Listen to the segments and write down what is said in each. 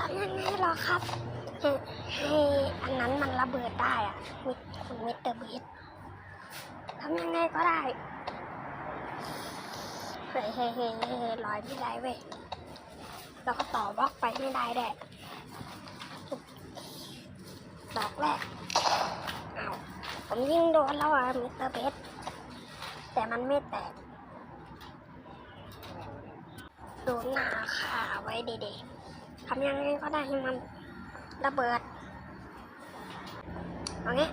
ทำยังไงหรอครับให้ให้อันนั้นมันระเบิดได้อะมิคุณมิสเตอร์บีททำยังไงก็ได้เฮ้ยเฮ้ยเฮ้ยเฮ้ลอยไม่ได้เว้ยแล้วก็ต่อบล็อกไปไม่ได้แดะดอกแรกอ้าวผมยิงโดนแล้วอะมิสเตอร์เบสแต่มันไม่แตกดูหน้าขาไว้ดีๆ ทำยังไงก็ได้ให้มันระเบิดเอางี้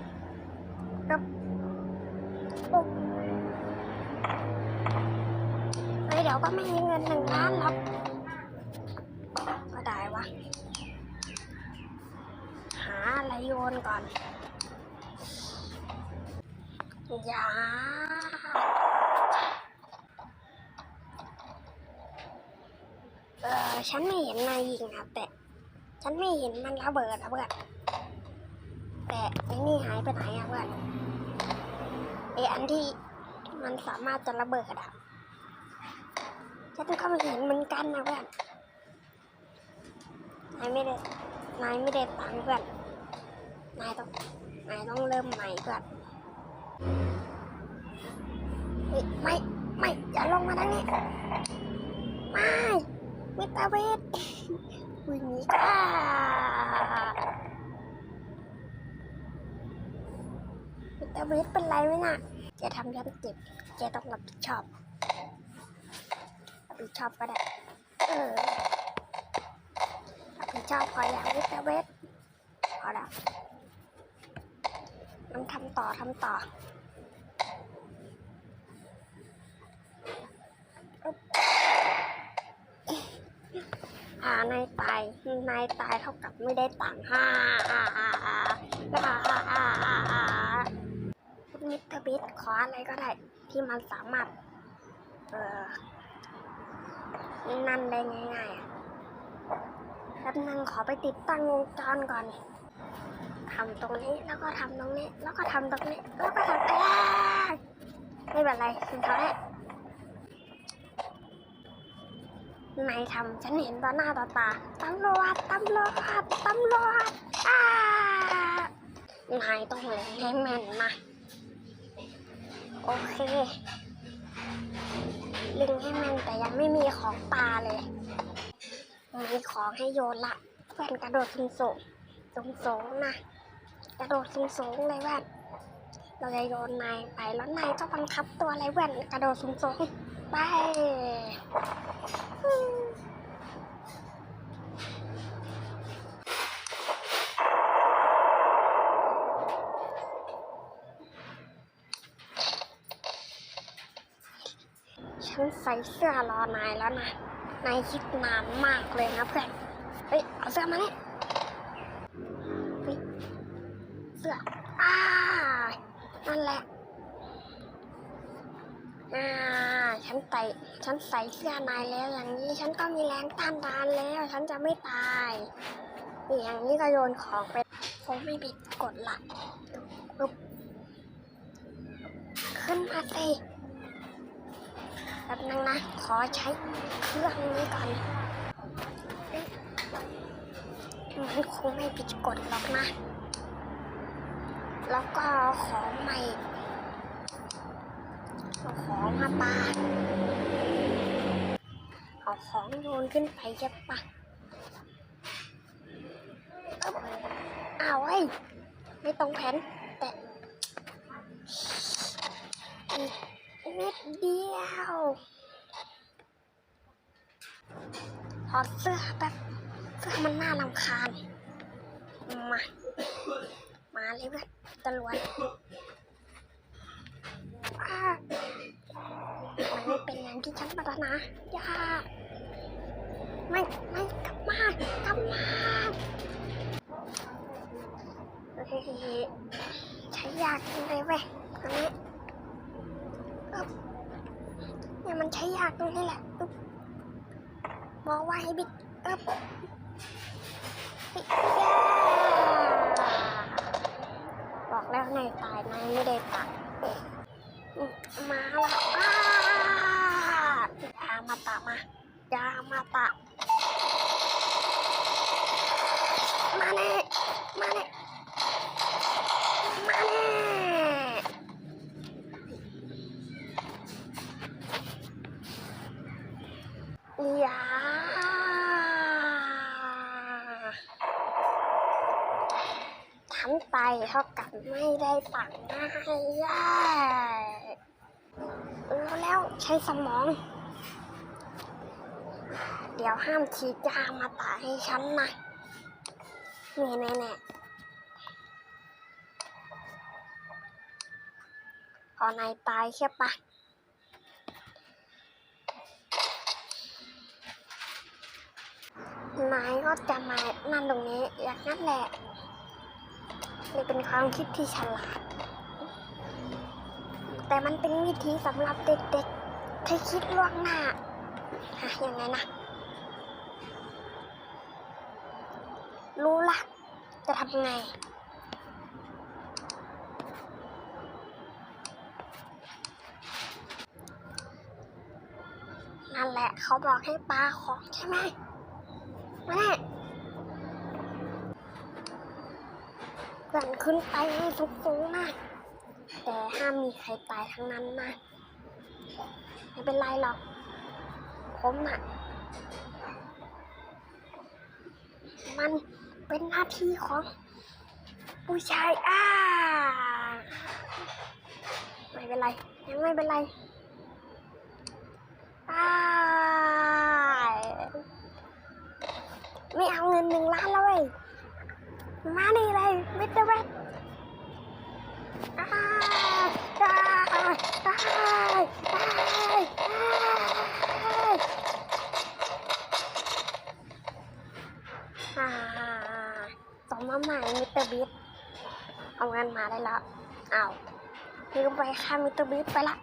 ปึ๊บปุ๊บเฮ้ยเดี๋ยวก็ไม่มีเงินหนึ่งล้านหรอกก็ได้วะ หาอะไรโยนก่อน อย่า เออฉันไม่เห็นนายยิงอะแต่ ฉันไม่เห็นมันระเบิดอะเพื่อนแต่ไอ้นี่หายไปไหนอะเพื่อนไออันที่มันสามารถจะระเบิดอะฉันก็ไม่เห็นเหมือนกันนะเพื่อนนายไม่ได้นายไม่ได้ตังค์เพื่อนนายต้องนายต้องเริ่มใหม่เพื่อนไม่ไม่อย่าลงมาทางนี้ไม่ เมตอร์เวทวิ่งหนีค่ะมิสเตอร์เวทเป็นไรไหมน่ะแกทำฉันเจ็บแกต้องรับผิดชอบรับผิดชอบก็ได้ เออรับผิดชอบพออย่างมิสเตอร์เวทพอแล้วน้ำทำต่อทำต่อานายตาย นายตายเท่ากับไม่ได้ตังค์ฮ่าฮ่าฮ่าฮ่าฮ่าฮ่ามิสเตอร์บิทขออะไรก็ได้ ที่มันสามารถ เออนั่นได้ง่ายๆแป๊บนึงขอไปติดตั้งวงจรก่อนทำตรงนี้แล้วก็ทำตรงนี้ แล้วก็ทำตรงนี้ แล้วก็ทำไม่เป็นไรคุณทำให้ นายทำฉันเห็นต่อหน้าต่อตาตำรวจตำรวจตำรวจอ้านายต้องเล็งให้แม่นนะโอเคล็งให้แม่นแต่ยังไม่มีของปลาเลย มีของให้โยนละเพื่อนกระโดดสูงสูงสูงสูงนะกระโดดสูงสูงเลยเพื่นเราจะโยนนายไปแล้วนายก็บังคับตัวอะไรเพื่นกระโดดสูงสูงไป ฉันใส่เสื้อรอนายแล้วนะนายคิดนานมากเลยนะเพื่อน เฮ้ย เอาเสื้อมานี่เฮ้ย เสื้ออ่านั่นแหละ อ่า ฉันใส่ ฉันใส่เสื้อนายแล้วอย่างนี้ ฉันก็มีแรงต้านทานแล้ว ฉันจะไม่ตายนี่อย่างนี้ก็โยนของไปคงไม่ผิดกฎหลักปึ๊บขึ้นมาสิ แป๊บนึงนะ ขอใช้เครื่องนี้ก่อนมันคงไม่ผิดกฎหรอกนะ แล้วก็ของใหม่เอาของมาปาเอาของโยนขึ้นไปใช่ปะอึ๊บอ้าวเว้ไม่ตรงแผนแต่ นิดเดียวถอดเสื้อแบบเสื้อมันน่ารำคาญ มา มาเลยเพื่อนตะลวนมันไม่เป็นอย่างที่ฉันปรารถนาอย่าไม่ไม่กลับมากลับมาเฮ้ยใช้ยากจังเลยเว้ยอันนี้ เนี่ยมันใช้ยากตรงนี้แหละบอกว่าให้บิดอึ๊บบอกแล้วนายตายนายไม่ได้ตัดมาละอ้ายามาตะมายามาตะมาเนี่ยมาเน่ ทำไปเท่ากับไม่ได้ตังค์ได้รู้แล้วใช้สมอง เดี๋ยวห้ามฉีดยามาตาให้ฉันนะนี่แน่พอนายตายใช่ปะ นายก็จะมานั่นตรงนี้อย่างนั้นแหละนี่เป็นความคิดที่ฉลาด แต่มันเป็นวิธีสำหรับเด็กๆที่คิดล่วงหน้าฮะยังไงนะ รู้ละจะทำไงนั่นแหละเขาบอกให้ปลาของใช่ไหม ม่เกินขึ้นไปให้ทุกสูงนะแต่ห้ามมีใครตายทั้งนั้นนะไม่เป็นไรหรอกผมอะมันเป็นหน้าที่ของผู้ชายอ่าไม่เป็นไร ยังไม่เป็นไรอ่า ไม่เอาเงินหนึ่งล้านแล้วเว้ยมานี่เลยมิสเตอร์แวทอ่าอ่าอ่าอ่าอ่าอ่าต่อมาใหม่มิสเตอร์บีทเอาเงินมาได้แล้วอ้าวลืมไปค่ามิสเตอร์บีทไปละ